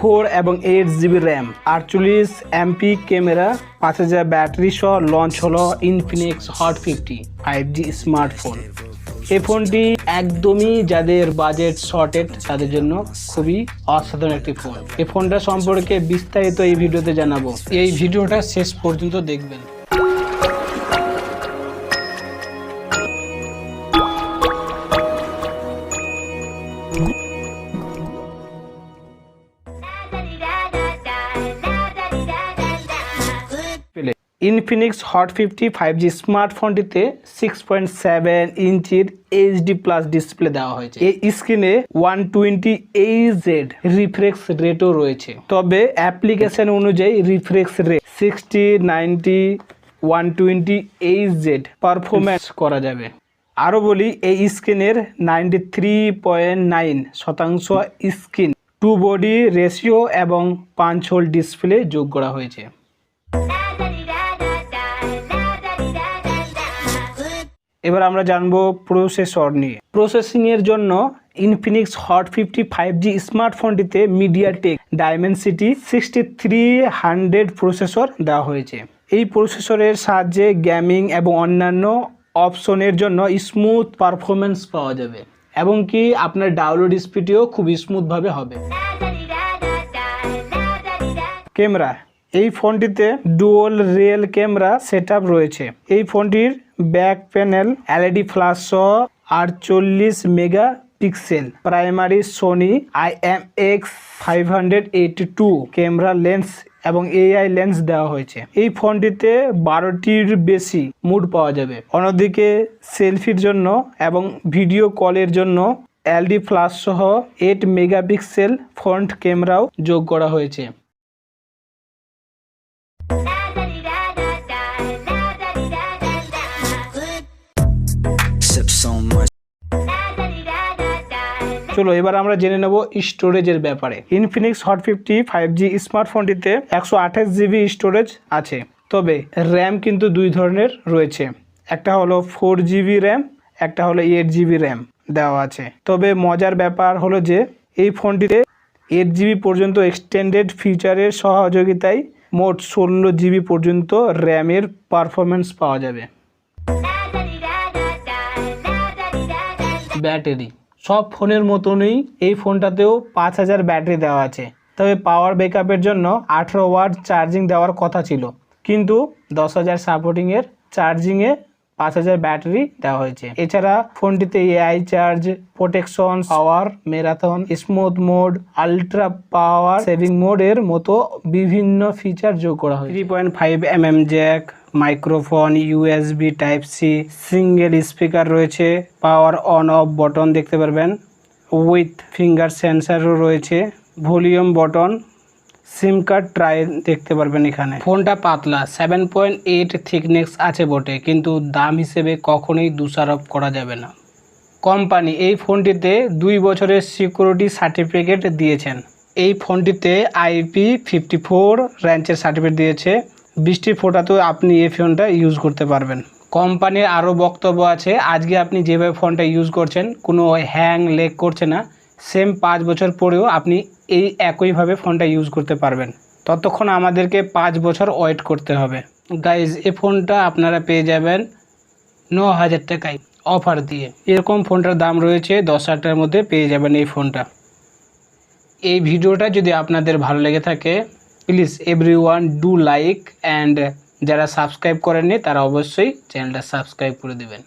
Four এবং eight GB RAM. আটচল্লিশ MP camera, পাঁচ হাজার ব্যাটারি সহ লঞ্চ হলো Infinix Hot fifty five G smartphone এই ফোনটি একদমই যাদের বাজেট শর্টেড তাদের জন্য খুবই অসাধারণ একটি ফোন এই ফোনটা সম্পর্কে বিস্তারিত এই ভিডিওতে জানাব। এই ভিডিওটা শেষ পর্যন্ত দেখবেন। Infinix Hot fifty five G স্মার্টফোনটিতে six point seven ইঞ্চির এইচডি প্লাস ডিসপ্লে দেওয়া হয়েছে। এই স্ক্রিনে ওয়ান টোয়েন্টি এইচেড রিফ্রেক্স রেটও রয়েছে। তবে অ্যাপ্লিকেশন অনুযায়ী refresh rate sixty ninety one twenty Hz performance করা যাবে। আরও বলি, এই স্ক্রিনের নাইনটি থ্রি পয়েন্ট নাইন শতাংশ স্ক্রিন টু বডি রেশিও এবং পাঁচ হোল ডিসপ্লে যোগ করা হয়েছে। এবার আমরা জানব প্রসেসর নিয়ে। প্রসেসিং এর জন্য Infinix Hot fifty five G স্মার্টফোনটিতে MediaTek Dimensity sixty three hundred processor দেওয়া হয়েছে। এই প্রসেসরের সাহায্যে গেমিং এবং অন্যান্য অপশনের জন্য স্মুথ পারফরমেন্স পাওয়া যাবে এবং কি আপনার ডাউনলোড স্পিডটিও খুব স্মুথভাবে হবে। ক্যামেরা এই ফোনটিতে ডুয়াল রিয়েল ক্যামেরা সেটআপ রয়েছে। এই ফোনটির ব্যাক প্যানেল এলইডি ফ্ল্যাশ সহ আটচল্লিশ megapixel primary Sony I M X five hundred two camera lens এবং এআই লেন্স দেওয়া হয়েছে। এই ফোনটিতে বারোটির বেশি মুড পাওয়া যাবে। অন্যদিকে সেলফির জন্য এবং ভিডিও কলের জন্য এলডি ফ্ল্যাশ সহ এইট মেগাপিক্সেল ফ্রন্ট ক্যামেরাও যোগ করা হয়েছে। চলো এবার আমরা জেনে নেব স্টোরেজের ব্যাপারে Infinix Hot fifty five G স্মার্টফোনটিতে একশো আঠাশ জিবি স্টোরেজ আছে তবে র্যাম কিন্তু দুই ধরনের রয়েছে একটা হলো ফোর জিবি র্যাম একটা হলো এইট জিবি র্যাম দেওয়া আছে তবে মজার ব্যাপার হলো যে এই ফোনটিতে এইট জিবি পর্যন্ত এক্সটেন্ডেড ফিচারের সহযোগিতায় মোট ষোলো জিবি পর্যন্ত র্যামের পারফরমেন্স পাওয়া যাবে ব্যাটারি সব ফোনের মতনই এই ফোনটাতেও পাঁচ হাজার ব্যাটারি দেওয়া আছে। তবে পাওয়ার ব্যাকআপের জন্য আঠেরো ওয়াট চার্জিং দেওয়ার কথা ছিল। কিন্তু দশ হাজার সাপোর্টিংয়ের চার্জিংয়ে পাঁচ হাজার ব্যাটারি দেওয়া হয়েছে। এছাড়া ফোনটিতে AI charge protection power marathon smooth mode ultra power saving মোডের মতো বিভিন্ন ফিচার যোগ করা হয়েছে। Three point five M M jack microphone USB type C single speaker রয়েছে পাওয়ার অন অফ বটন দেখতে পারবেন উইথ ফিঙ্গার সেন্সারও রয়েছে volume button SIM card tray দেখতে পারবেন এখানে। ফোনটা পাতলা সেভেন পয়েন্ট এইট থিকনেস আছে বটে, কিন্তু দাম হিসেবে কখনোই দোষারোপ করা যাবে না। কোম্পানি এই ফোনটিতে দুই বছরের সিকিউরিটি সার্টিফিকেট দিয়েছেন। এই ফোনটিতে আইপি ফিফটি ফোর র্যাঞ্চের সার্টিফিকেট দিয়েছে বৃষ্টির ফোটাতেও আপনি এই ফোনটা ইউজ করতে পারবেন। কোম্পানির আরও বক্তব্য আছে, আজকে আপনি যেভাবে ফোনটা ইউজ করছেন, কোনো হ্যাং লেগ করছে না সেম পাঁচ বছর পরেও আপনি এই একইভাবে ফোনটা ইউজ করতে পারবেন। ততক্ষণ আমাদেরকে পাঁচ বছর ওয়েট করতে হবে। গাইজ এ ফোনটা আপনারা পেয়ে যাবেন ন হাজার টাকায় অফার দিয়ে। এরকম ফোনটার দাম রয়েছে দশ হাজার মধ্যে পেয়ে যাবেন এই ফোনটা। এই ভিডিওটা যদি আপনাদের ভালো লেগে থাকে please everyone do like and যারা সাবস্ক্রাইব করেননি তারা অবশ্যই চ্যানেলটা সাবস্ক্রাইব করে দেবেন।